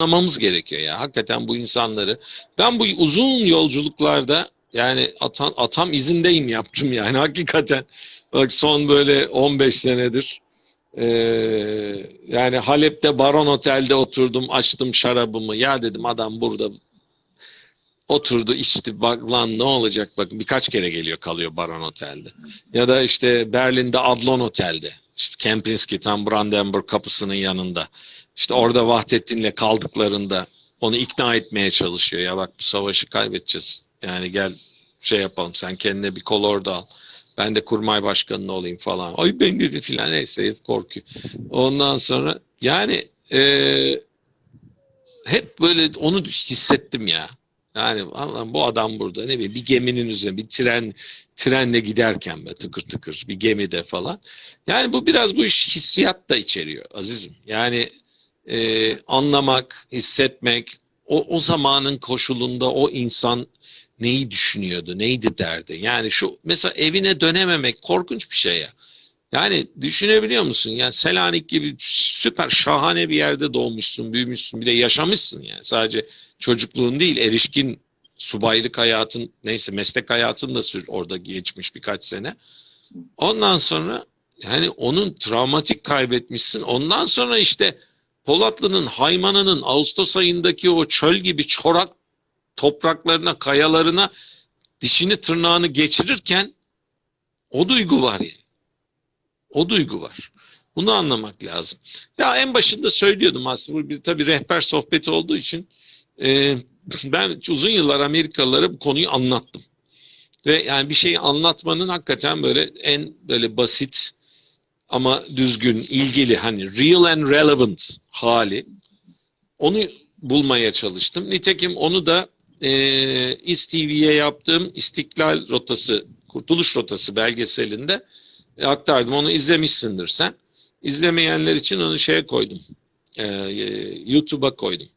anlamamız gerekiyor ya. Hakikaten bu insanları. Ben bu uzun yolculuklarda yani atam, atam izindeyim yaptım yani hakikaten. Bak son böyle 15 senedir ee, yani Halep'te Baron Otel'de oturdum açtım şarabımı. Ya dedim adam burada oturdu içti bak lan ne olacak bak birkaç kere geliyor kalıyor Baron Otel'de. Ya da işte Berlin'de Adlon Otel'de. İşte Kempinski tam Brandenburg kapısının yanında. İşte orada Vahdettin'le kaldıklarında onu ikna etmeye çalışıyor. Ya bak bu savaşı kaybedeceğiz. Yani gel şey yapalım sen kendine bir kol orada al. Ben de kurmay başkanı olayım falan. Ay ben gibi filan neyse herif korkuyor. Ondan sonra yani e, hep böyle onu hissettim ya. Yani bu adam burada ne bileyim bir geminin üzerine bir tren trenle giderken be tıkır tıkır bir gemide falan. Yani bu biraz bu iş hissiyat da içeriyor azizim. Yani e, anlamak, hissetmek, o, o zamanın koşulunda o insan neyi düşünüyordu, neydi derdi. Yani şu mesela evine dönememek korkunç bir şey ya. Yani düşünebiliyor musun? Yani Selanik gibi süper şahane bir yerde doğmuşsun, büyümüşsün, bir de yaşamışsın yani. Sadece çocukluğun değil, erişkin subaylık hayatın, neyse meslek hayatın da sür orada geçmiş birkaç sene. Ondan sonra yani onun travmatik kaybetmişsin. Ondan sonra işte Polatlı'nın, Haymana'nın Ağustos ayındaki o çöl gibi çorak topraklarına, kayalarına dişini tırnağını geçirirken o duygu var yani. O duygu var. Bunu anlamak lazım. Ya en başında söylüyordum aslında bu bir tabii rehber sohbeti olduğu için e, ben uzun yıllar Amerikalılara bu konuyu anlattım. Ve yani bir şeyi anlatmanın hakikaten böyle en böyle basit ama düzgün, ilgili hani real and relevant hali onu bulmaya çalıştım. Nitekim onu da e, İSTV'ye yaptığım İstiklal Rotası, Kurtuluş Rotası belgeselinde e, aktardım. Onu izlemişsindir sen. İzlemeyenler için onu şeye koydum. E, YouTube'a koydum.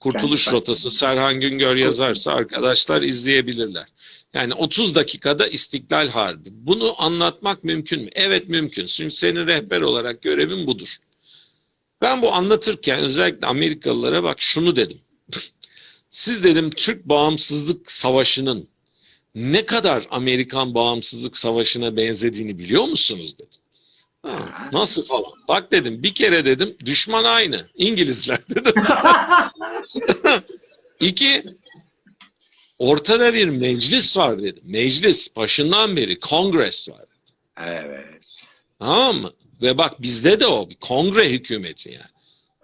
Kurtuluş Rotası Serhan Güngör yazarsa arkadaşlar izleyebilirler. Yani 30 dakikada İstiklal Harbi. Bunu anlatmak mümkün mü? Evet mümkün. Çünkü senin rehber olarak görevin budur. Ben bu anlatırken özellikle Amerikalılara bak şunu dedim. Siz dedim Türk Bağımsızlık Savaşı'nın ne kadar Amerikan Bağımsızlık Savaşı'na benzediğini biliyor musunuz dedim. Ha, nasıl falan. Bak dedim bir kere dedim düşman aynı. İngilizler dedim. İki ortada bir meclis var dedim. Meclis başından beri kongres var. Evet. Tamam mı? Ve bak bizde de o bir kongre hükümeti yani.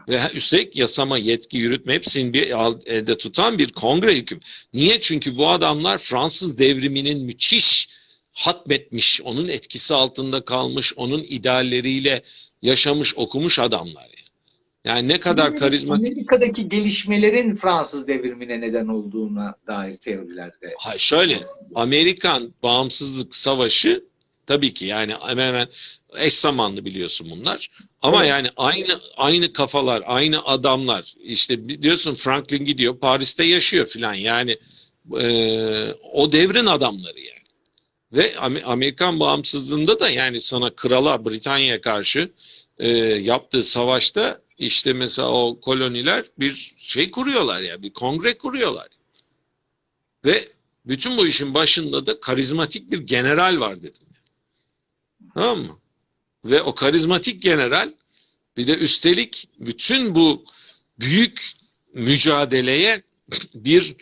Ve üstelik yasama, yetki, yürütme hepsini bir elde tutan bir kongre hüküm. Niye? Çünkü bu adamlar Fransız devriminin müthiş hatmetmiş, onun etkisi altında kalmış, onun idealleriyle yaşamış, okumuş adamlar. Yani, ne kadar karizmatik... Amerika'daki gelişmelerin Fransız devrimine neden olduğuna dair teorilerde. Ha şöyle, Amerikan bağımsızlık savaşı tabii ki yani hemen hemen eş zamanlı biliyorsun bunlar. Ama evet. yani aynı aynı kafalar, aynı adamlar. İşte biliyorsun Franklin gidiyor, Paris'te yaşıyor filan. Yani e, o devrin adamları yani. Ve Amerikan bağımsızlığında da yani sana krala Britanya'ya karşı e, yaptığı savaşta işte mesela o koloniler bir şey kuruyorlar ya, bir kongre kuruyorlar. Ve bütün bu işin başında da karizmatik bir general var dedim. Tamam mı? Ve o karizmatik general bir de üstelik bütün bu büyük mücadeleye bir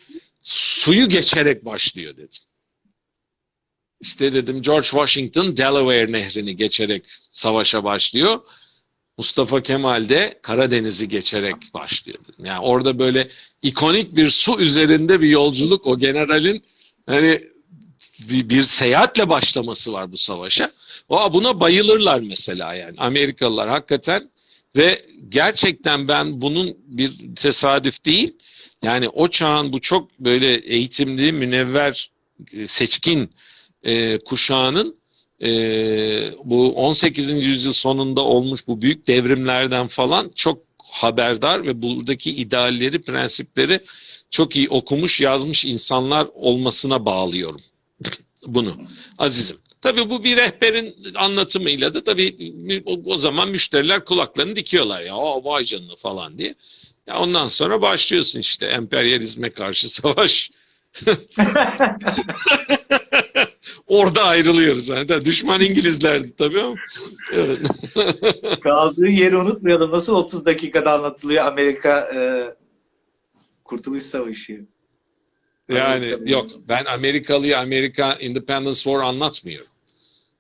suyu geçerek başlıyor dedim. İşte dedim George Washington Delaware nehrini geçerek savaşa başlıyor. Mustafa Kemal de Karadeniz'i geçerek başlıyor. Yani orada böyle ikonik bir su üzerinde bir yolculuk o generalin hani bir, bir seyahatle başlaması var bu savaşa. O buna bayılırlar mesela yani Amerikalılar hakikaten ve gerçekten ben bunun bir tesadüf değil. Yani o çağın bu çok böyle eğitimli, münevver, e, seçkin e, kuşağının e, bu 18. yüzyıl sonunda olmuş bu büyük devrimlerden falan çok haberdar ve buradaki idealleri, prensipleri çok iyi okumuş, yazmış insanlar olmasına bağlıyorum bunu azizim. Tabii bu bir rehberin anlatımıyla da tabii o, zaman müşteriler kulaklarını dikiyorlar ya. Aa vay canına falan diye. Ya ondan sonra başlıyorsun işte emperyalizme karşı savaş. Orada ayrılıyoruz. Yani. Düşman İngilizlerdi tabii ama. Evet. Kaldığı yeri unutmayalım. Nasıl 30 dakikada anlatılıyor Amerika e, Kurtuluş Savaşı? Yani yok ben Amerikalı'yı Amerika Independence War anlatmıyorum.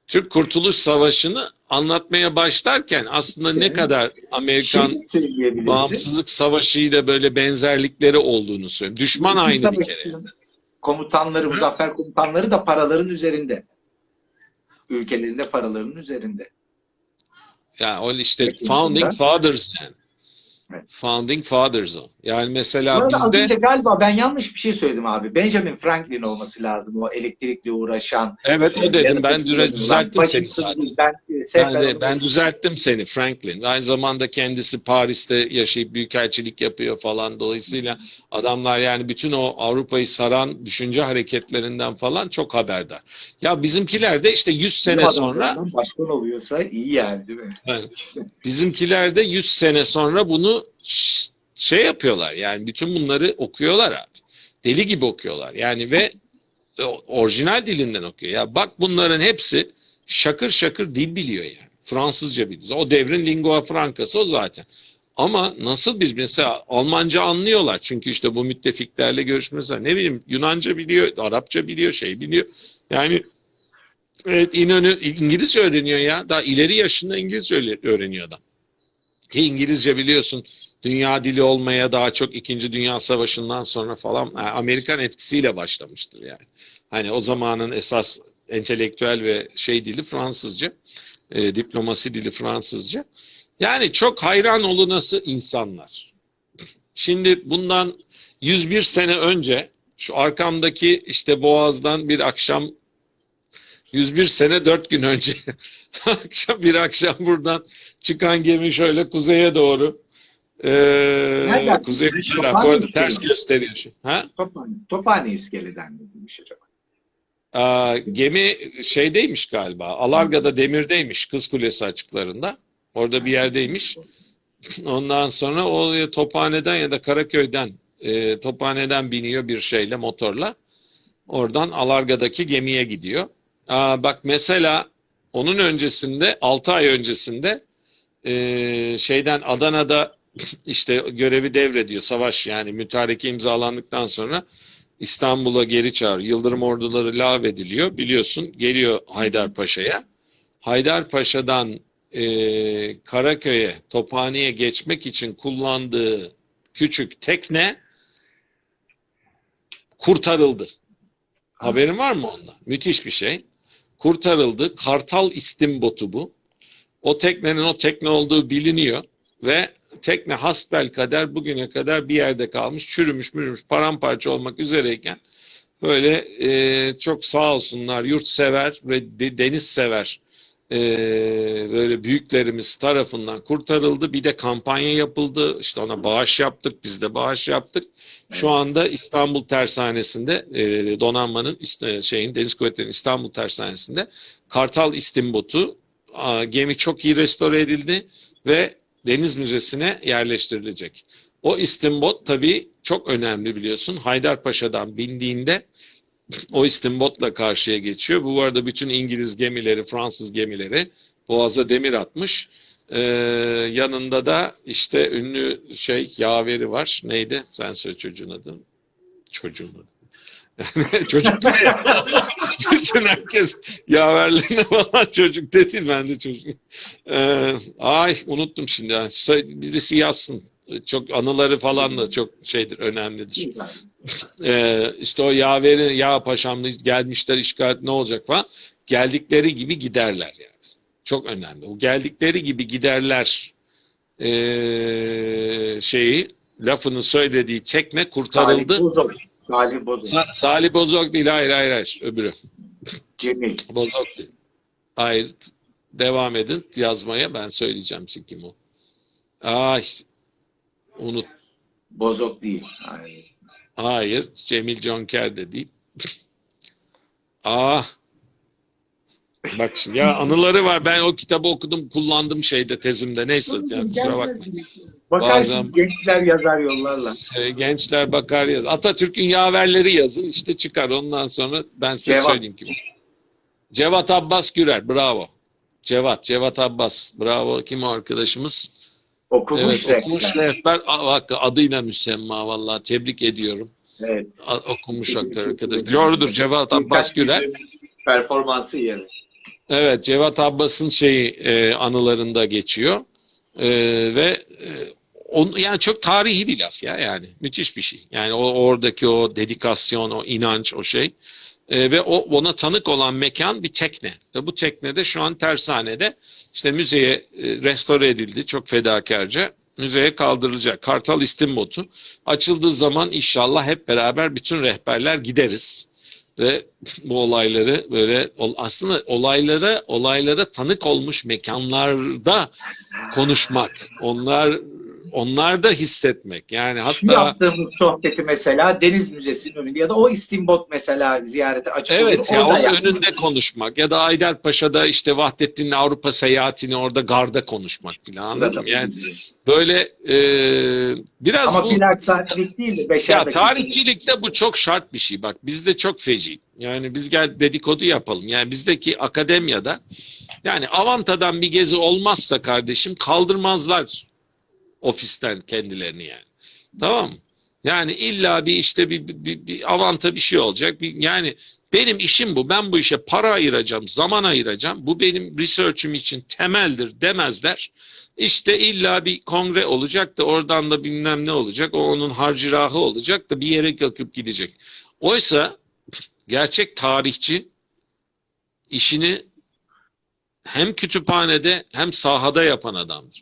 Türk Kurtuluş Savaşı'nı anlatmaya başlarken aslında ne kadar Amerikan bağımsızlık savaşıyla böyle benzerlikleri olduğunu söylüyorum. Düşman aynı bir kere. Komutanları, muzaffer komutanları da paraların üzerinde. Ülkelerinde paraların üzerinde. Ya o işte. Founding Fathers yani. Founding Fathers o. Yani mesela az bizde önce galiba ben yanlış bir şey söyledim abi. Benjamin Franklin olması lazım o elektrikle uğraşan. evet o dedim ben düzelttim seni zaten. Ben, Ben, de, ben düzelttim seni Franklin. Aynı zamanda kendisi Paris'te yaşayıp büyükelçilik yapıyor falan. Dolayısıyla adamlar yani bütün o Avrupa'yı saran düşünce hareketlerinden falan çok haberdar. Ya bizimkiler de işte 100 sene sonra başkan oluyorsa iyi yani değil mi? İşte. bizimkiler de 100 sene sonra bunu şey yapıyorlar. Yani bütün bunları okuyorlar abi. Deli gibi okuyorlar. Yani ve o- orijinal dilinden okuyor. Ya bak bunların hepsi şakır şakır dil biliyor yani. Fransızca biliyor. O devrin lingua francası o zaten. Ama nasıl bir mesela Almanca anlıyorlar. Çünkü işte bu müttefiklerle görüşmesi ne bileyim Yunanca biliyor, Arapça biliyor, şey biliyor. Yani evet İnönü İngilizce öğreniyor ya. Daha ileri yaşında İngilizce öğre- öğreniyor adam. Ki İngilizce biliyorsun dünya dili olmaya daha çok 2. Dünya Savaşı'ndan sonra falan Amerikan etkisiyle başlamıştır yani. Hani o zamanın esas entelektüel ve şey dili Fransızca. E, diplomasi dili Fransızca. Yani çok hayran olunası insanlar. Şimdi bundan 101 sene önce şu arkamdaki işte Boğaz'dan bir akşam 101 sene 4 gün önce akşam bir akşam buradan çıkan gemi şöyle kuzeye doğru e, Nereden? kuzey kapağı Bu arada ters gösteriyor. şu. Ha? Tophane, Tophane iskeleden mi demiş acaba? Aa, gemi şeydeymiş galiba. Alarga'da demirdeymiş Kız Kulesi açıklarında. Orada bir yerdeymiş. Ondan sonra o Tophane'den ya da Karaköy'den e, Tophane'den biniyor bir şeyle motorla. Oradan Alarga'daki gemiye gidiyor. Aa, bak mesela onun öncesinde 6 ay öncesinde e, şeyden Adana'da işte görevi devrediyor savaş yani mütareke imzalandıktan sonra İstanbul'a geri çağır. Yıldırım orduları lağvediliyor. Biliyorsun geliyor Haydarpaşa'ya. Haydarpaşa'dan e, Karaköy'e, Tophane'ye geçmek için kullandığı küçük tekne kurtarıldı. Haberin var mı ondan? Müthiş bir şey. Kurtarıldı. Kartal istimbotu bu. O teknenin o tekne olduğu biliniyor ve tekne hasbel kader bugüne kadar bir yerde kalmış, çürümüş, mürümüş, paramparça olmak üzereyken böyle e, çok sağ olsunlar yurtsever ve de, deniz sever e, böyle büyüklerimiz tarafından kurtarıldı. Bir de kampanya yapıldı. İşte ona bağış yaptık. Biz de bağış yaptık. Şu anda İstanbul Tersanesi'nde e, donanmanın işte şeyin Deniz Kuvvetleri'nin İstanbul Tersanesi'nde Kartal İstimbotu a, gemi çok iyi restore edildi ve Deniz Müzesi'ne yerleştirilecek. O istimbot tabii çok önemli biliyorsun. Haydarpaşa'dan bindiğinde o istimbotla karşıya geçiyor. Bu arada bütün İngiliz gemileri, Fransız gemileri boğaza demir atmış. Ee, yanında da işte ünlü şey yaveri var. Neydi? Sen söyle çocuğun adını. Çocuğun adı. Çocuklar ya. Bütün herkes yaverlerine falan çocuk dedi. Ben de çocuk. Ee, ay unuttum şimdi. Yani birisi yazsın. Çok anıları falan da çok şeydir, önemlidir. Ee, işte o yaveri, ya paşamlı gelmişler işgal ne olacak falan. Geldikleri gibi giderler yani. Çok önemli. O geldikleri gibi giderler ee, şeyi lafını söylediği tekne kurtarıldı. Salih Bozok. Salih Bozok. Sa- Salih Bozok değil hayır hayır hayır öbürü. Cemil. Bozok değil. Hayır devam edin yazmaya ben söyleyeceğim size kim o. Ay unut. Bozok değil. Ay. Hayır Cemil Jonker de değil. Ah Bak şimdi ya anıları var. Ben o kitabı okudum, kullandım şeyde tezimde. Neyse yani kusura bakmayın. Bakarsın Bazen- gençler yazar yollarla. Şey, Gençler bakar yaz. Atatürk'ün yaverleri yazın işte çıkar. Ondan sonra ben size Cevat. söyleyeyim ki. Cevat Abbas Gürer. Bravo. Cevat. Cevat Abbas. Bravo. Kim o arkadaşımız? Okumuş evet, okumuş rehber. rehber. Aa, Bak, adıyla müsemma vallahi. Tebrik ediyorum. Evet. Okumuş çok- arkadaş. Doğrudur. Cevat Abbas günlük Performansı yeri. Evet, Cevat Abbas'ın şeyi e, anılarında geçiyor. E, ve e, on, yani çok tarihi bir laf ya yani. Müthiş bir şey. Yani o oradaki o dedikasyon, o inanç, o şey. E, ve o ona tanık olan mekan bir tekne. Ve bu teknede şu an tersanede işte müzeye e, restore edildi çok fedakarca. Müzeye kaldırılacak. Kartal İstimbotu. Açıldığı zaman inşallah hep beraber bütün rehberler gideriz ve bu olayları böyle aslında olaylara olaylara tanık olmuş mekanlarda konuşmak, onlar onlarda hissetmek. Yani Şu hatta yaptığımız sohbeti mesela Deniz Müzesi'nin önünde ya da o İstimbot mesela ziyarete açık evet olur. ya onun yap. önünde konuşmak ya da Ayderpaşa'da işte Vahdettin'in Avrupa seyahatini orada garda konuşmak falan? Yani böyle e, biraz Ama bu saatlik değil de Ya tarihçilikte bu çok şart bir şey. Bak bizde çok feci. Yani biz gel dedikodu yapalım. Yani bizdeki akademiyada yani Avanta'dan bir gezi olmazsa kardeşim kaldırmazlar ofisten kendilerini yani. Tamam? Yani illa bir işte bir, bir, bir avanta bir şey olacak. Bir, yani benim işim bu. Ben bu işe para ayıracağım, zaman ayıracağım. Bu benim research'üm için temeldir demezler. İşte illa bir kongre olacak da oradan da bilmem ne olacak. O onun harcırahı olacak da bir yere yakıp gidecek. Oysa gerçek tarihçi işini hem kütüphanede hem sahada yapan adamdır.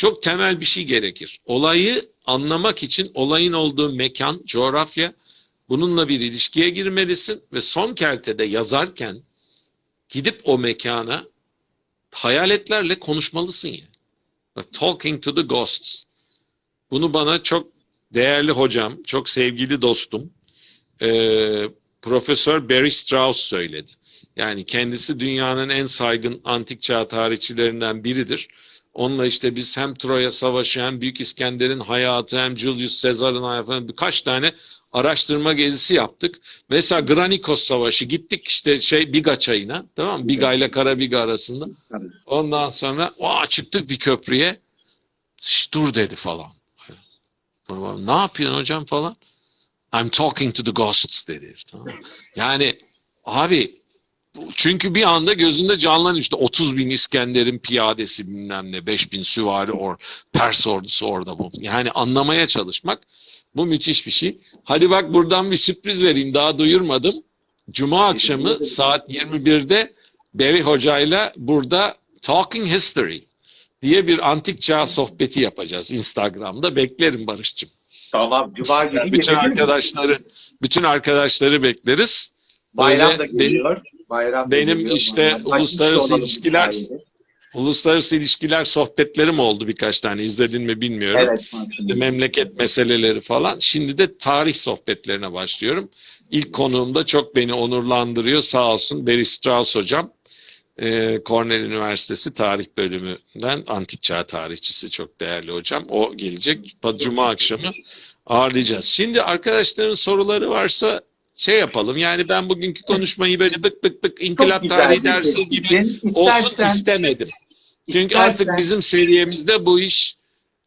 Çok temel bir şey gerekir. Olayı anlamak için olayın olduğu mekan, coğrafya bununla bir ilişkiye girmelisin ve son kertede yazarken gidip o mekana hayaletlerle konuşmalısın ya. Bak, Talking to the ghosts. Bunu bana çok değerli hocam, çok sevgili dostum, eee, Profesör Barry Strauss söyledi. Yani kendisi dünyanın en saygın antik çağ tarihçilerinden biridir. Onunla işte biz hem Troya Savaşı hem Büyük İskender'in hayatı hem Julius Caesar'ın hayatı birkaç tane araştırma gezisi yaptık. Mesela Granikos Savaşı gittik işte şey Biga çayına tamam mı? Biga ile Karabiga arasında. Ondan sonra aa, çıktık bir köprüye. Dur dedi falan. Ne yapıyorsun hocam falan? I'm talking to the ghosts dedi. Tamam. Yani abi çünkü bir anda gözünde canlanıyor işte 30 bin İskender'in piyadesi bilmem ne 5 bin süvari or, Pers ordusu orada bu. Yani anlamaya çalışmak bu müthiş bir şey. Hadi bak buradan bir sürpriz vereyim daha duyurmadım. Cuma akşamı saat 21'de Barry Hoca'yla burada Talking History diye bir antik çağ sohbeti yapacağız Instagram'da. Beklerim Barış'cığım. Tamam. Cuma günü bütün arkadaşları bütün arkadaşları bekleriz. Bayram da geliyor. Bayram da benim geliyor. işte Bayram. Uluslararası olalım ilişkiler- sayede. Uluslararası ilişkiler sohbetlerim oldu birkaç tane. İzledin mi bilmiyorum. Evet. İşte memleket meseleleri falan. Şimdi de tarih sohbetlerine başlıyorum. İlk konuğum da çok beni onurlandırıyor. Sağ olsun Barry Strauss hocam. Ee, Cornell Üniversitesi Tarih Bölümünden Antik Çağ Tarihçisi çok değerli hocam. O gelecek. Cuma akşamı ağırlayacağız. Şimdi arkadaşların soruları varsa şey yapalım. Yani ben bugünkü konuşmayı böyle bık bık bık inkılap tarihi dersi gibi tespit. olsun istemedim. Çünkü istersen- artık bizim seviyemizde bu iş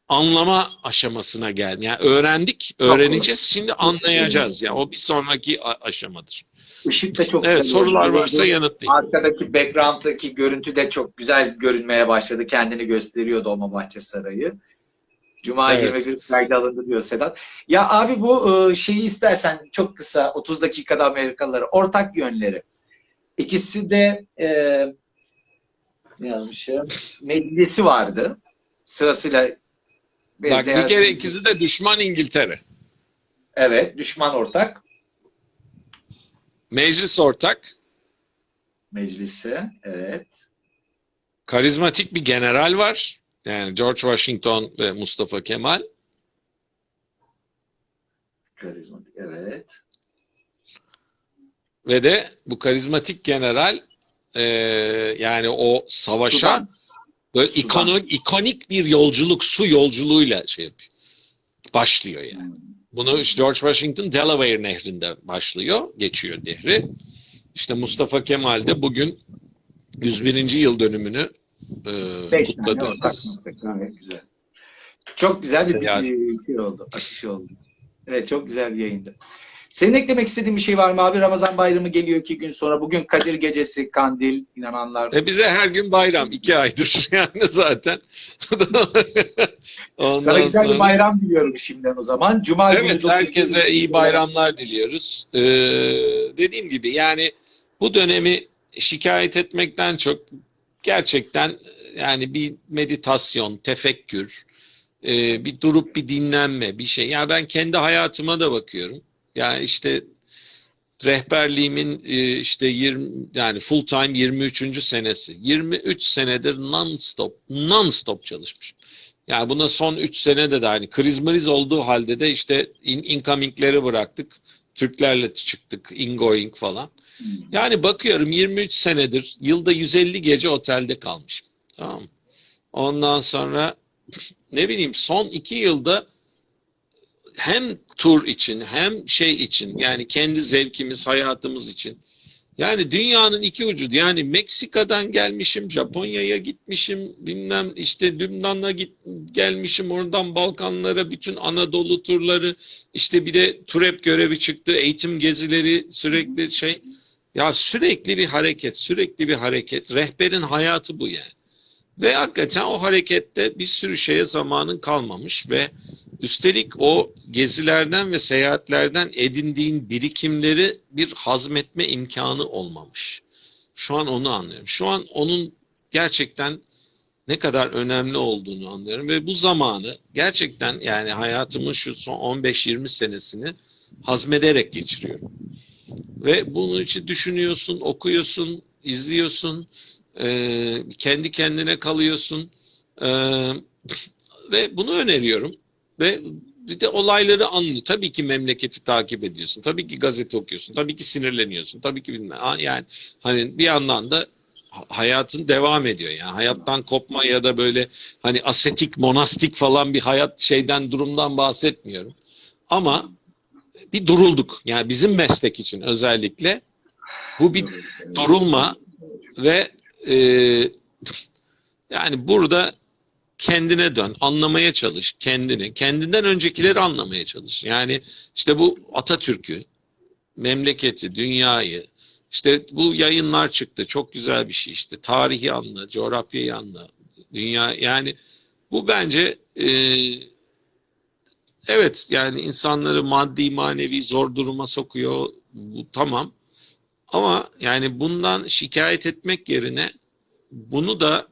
anlama aşamasına geldi. Yani öğrendik, öğreneceğiz. Şimdi Çok anlayacağız. Yani o bir sonraki aşamadır. Işık da çok Evet, sorular oldu. varsa yanıtlayayım. Arkadaki background'daki görüntü de çok güzel görünmeye başladı. Kendini gösteriyor Dolmabahçe Sarayı. Cuma Evet. 21 kayda alındı diyor Sedat. Ya abi bu e, şeyi istersen çok kısa 30 dakikada Amerikalıları ortak yönleri. İkisi de e, ne yazmışım? Meclisi vardı. Sırasıyla Bak bir kere ikisi de düşman İngiltere. Evet, düşman ortak Meclis ortak, meclisi. Evet. karizmatik bir general var. Yani George Washington ve Mustafa Kemal. Karizmatik. Evet. Ve de bu karizmatik general e, yani o savaşa Sudan. böyle Sudan. ikonik, ikonik bir yolculuk, su yolculuğuyla şey yapıyor. Başlıyor yani. Bunu işte George Washington Delaware Nehri'nde başlıyor, geçiyor nehri. İşte Mustafa Kemal de bugün 101. yıl dönümünü e, Beş tane ortak kutladığımız nokta. Evet, güzel. Çok güzel bir Seyahat. bir şey oldu. Akış oldu. Evet çok güzel bir yayındı. Senin eklemek istediğin bir şey var mı abi? Ramazan bayramı geliyor iki gün sonra. Bugün Kadir Gecesi, Kandil, inananlar. E bize her gün bayram. iki aydır yani zaten. Ondan Sana güzel sonra- bir bayram diliyorum şimdiden o zaman. Cuma günü Evet, dokuz herkese gün- iyi bayramlar diliyoruz. Ee, dediğim gibi yani bu dönemi şikayet etmekten çok gerçekten yani bir meditasyon, tefekkür, e, bir durup bir dinlenme, bir şey. Yani ben kendi hayatıma da bakıyorum. Yani işte rehberliğimin e, işte 20 yani full time 23. senesi. 23 senedir non stop non stop çalışmışım. Yani buna son 3 senede de hani kriz mriz olduğu halde de işte in, incoming'leri bıraktık. Türklerle çıktık, ingoing falan. Yani bakıyorum 23 senedir yılda 150 gece otelde kalmışım. Tamam? Ondan sonra ne bileyim son 2 yılda hem tur için hem şey için yani kendi zevkimiz, hayatımız için yani dünyanın iki ucu yani Meksika'dan gelmişim, Japonya'ya gitmişim, bilmem işte Lübnan'a git, gelmişim, oradan Balkanlara bütün Anadolu turları, işte bir de TUREP görevi çıktı, eğitim gezileri sürekli şey. Ya sürekli bir hareket, sürekli bir hareket. Rehberin hayatı bu yani. Ve hakikaten o harekette bir sürü şeye zamanın kalmamış ve üstelik o gezilerden ve seyahatlerden edindiğin birikimleri bir hazmetme imkanı olmamış. Şu an onu anlıyorum. Şu an onun gerçekten ne kadar önemli olduğunu anlıyorum ve bu zamanı gerçekten yani hayatımın şu son 15-20 senesini hazmederek geçiriyorum. Ve bunun için düşünüyorsun, okuyorsun, izliyorsun, e, kendi kendine kalıyorsun E, ve bunu öneriyorum. Ve bir de olayları anlıyor. Tabii ki memleketi takip ediyorsun. Tabii ki gazete okuyorsun. Tabii ki sinirleniyorsun. Tabii ki bilmem. Yani hani bir yandan da ha- hayatın devam ediyor. Yani hayattan kopma ya da böyle hani asetik, monastik falan bir hayat şeyden durumdan bahsetmiyorum. Ama bir durulduk. Yani bizim meslek için özellikle bu bir durulma ve e, yani burada kendine dön, anlamaya çalış kendini, kendinden öncekileri anlamaya çalış. Yani işte bu Atatürk'ü, memleketi, dünyayı, işte bu yayınlar çıktı, çok güzel bir şey işte. Tarihi anla, coğrafyayı anla, dünya yani bu bence e, evet yani insanları maddi manevi zor duruma sokuyor, bu tamam. Ama yani bundan şikayet etmek yerine bunu da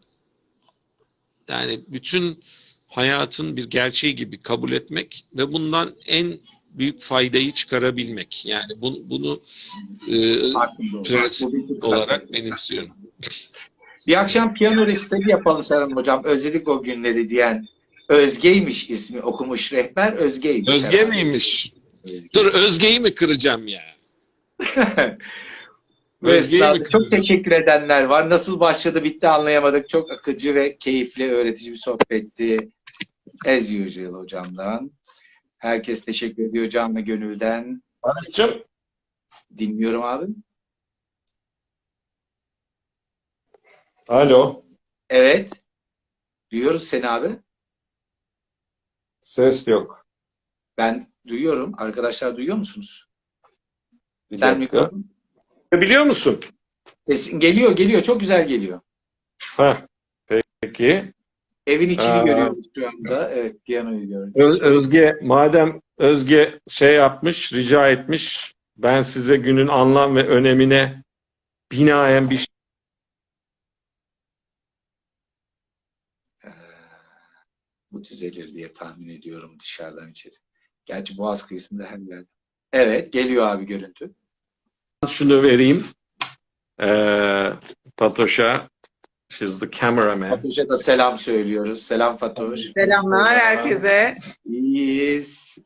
yani bütün hayatın bir gerçeği gibi kabul etmek ve bundan en büyük faydayı çıkarabilmek. Yani bunu, bunu e, prensip fırsat. olarak benimsiyorum. Bir akşam piyano resitali yapalım Serhan Hocam. Özledik o günleri diyen Özge'ymiş ismi okumuş rehber Özge'ymiş. Özge herhalde. miymiş? Özge. Dur Özge'yi mi kıracağım ya? Özge'yi mi çok teşekkür edenler var. Nasıl başladı bitti anlayamadık. Çok akıcı ve keyifli öğretici bir sohbetti. As usual hocamdan. Herkes teşekkür ediyor can ve gönülden. Barış'cığım Dinliyorum abi. alo Evet. Duyuyoruz seni abi. Ses yok. Ben duyuyorum. Arkadaşlar duyuyor musunuz? Bir Sen dakika. mikrofon. Biliyor musun? Sesin geliyor, geliyor. Çok güzel geliyor. Ha. Peki. Evin içini Aa. görüyoruz şu anda. Evet, piyanoyu görüyoruz. Öz- Özge madem Özge şey yapmış, rica etmiş. Ben size günün anlam ve önemine binaen bir bu düzelir diye tahmin ediyorum dışarıdan içeri. Gerçi Boğaz kıyısında her yerde. Evet, geliyor abi görüntü. şunu vereyim. Ee, Fatoş'a. She's the cameraman. Fatoş'a da selam söylüyoruz. Selam Fatoş. Selamlar herkese. İyiyiz.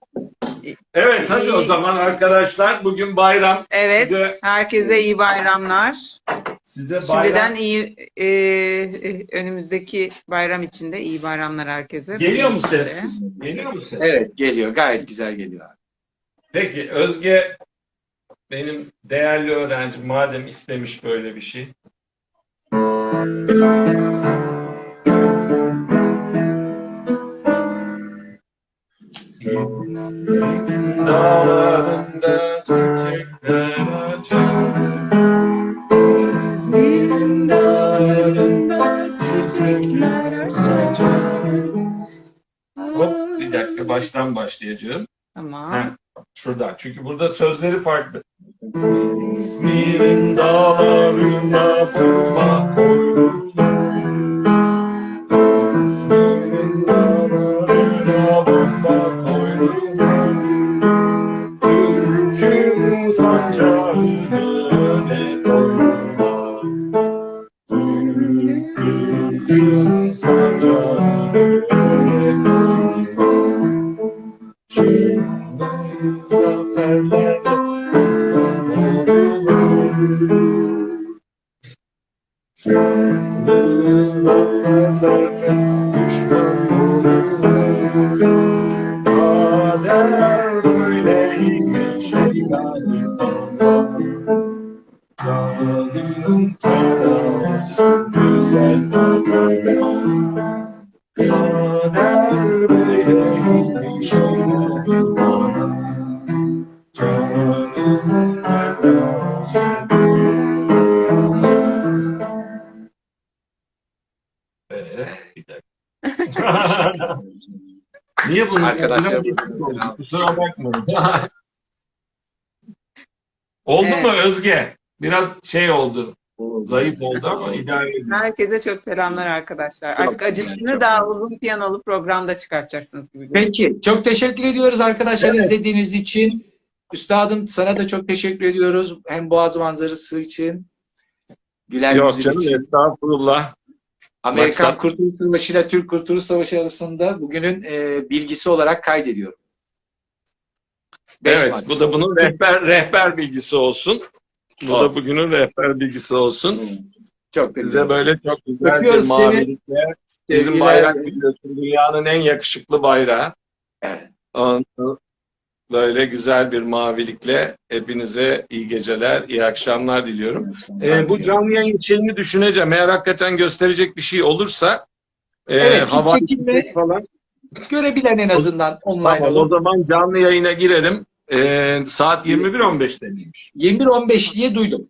Evet hadi o zaman arkadaşlar bugün bayram. Evet, Size herkese iyi bayramlar. Size bayram Şimdiden iyi e, önümüzdeki bayram içinde iyi bayramlar herkese. geliyor mu ses? Geliyor mu ses? Evet geliyor. Gayet güzel geliyor. Peki Özge benim değerli öğrencim madem istemiş böyle bir şey. Dağlarında çiçekler açar. İzmir'in dağlarında çiçekler açar. Hop bir dakika baştan başlayacağım. Tamam. Ha, şuradan. Çünkü burada sözleri farklı. İzmir'in dağlarına tırtma koyulur. İzmir'in dağlarına bomba koyulur. Türk'ün sancağını öne koyulur. Türk'ün sancağını Ee, bir dakika. Niye bunu Arkadaşlar, Kusura- bakmayın. oldu mu Evet. Özge? Biraz şey oldu. Zayıf oldu ama idare edin. Herkese çok selamlar arkadaşlar. Artık acısını daha uzun piyanolu programda çıkartacaksınız gibi. Peki. Çok teşekkür ediyoruz arkadaşlar Evet. izlediğiniz için. Üstadım sana da çok teşekkür ediyoruz. Hem Boğaz manzarası için. Güler Yok canım için. estağfurullah. Amerikan Maksat- Kurtuluş Savaşı ile Türk Kurtuluş Savaşı arasında bugünün e, bilgisi olarak kaydediyorum. Beş evet madde. bu da bunun rehber rehber bilgisi olsun. Bu da Olsun. bugünün rehber bilgisi olsun. Çok da Bize güzel. böyle çok güzel bir Öpüyoruz seni. mavilikle bizim bayrak biliyorsun dünyanın en yakışıklı bayrağı. Evet. Ondan Böyle güzel bir mavilikle hepinize iyi geceler, iyi akşamlar diliyorum. Ee, bu canlı yayın şeyini düşüneceğim. Eğer hakikaten gösterecek bir şey olursa e, Evet, hiç hava çekinme. falan. Görebilen en azından online Tamam, o olur. zaman canlı yayına girelim. Ee, saat 21.15'te miymiş? 21-15 diye duydum.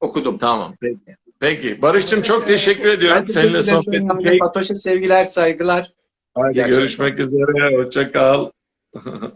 Okudum. Tamam. Peki. Peki. Barış'cığım çok teşekkür Ben ediyorum. teşekkür Seninle ederim. Fatoş'a sevgiler, saygılar. Hadi görüşmek üzere. Hoşça kal.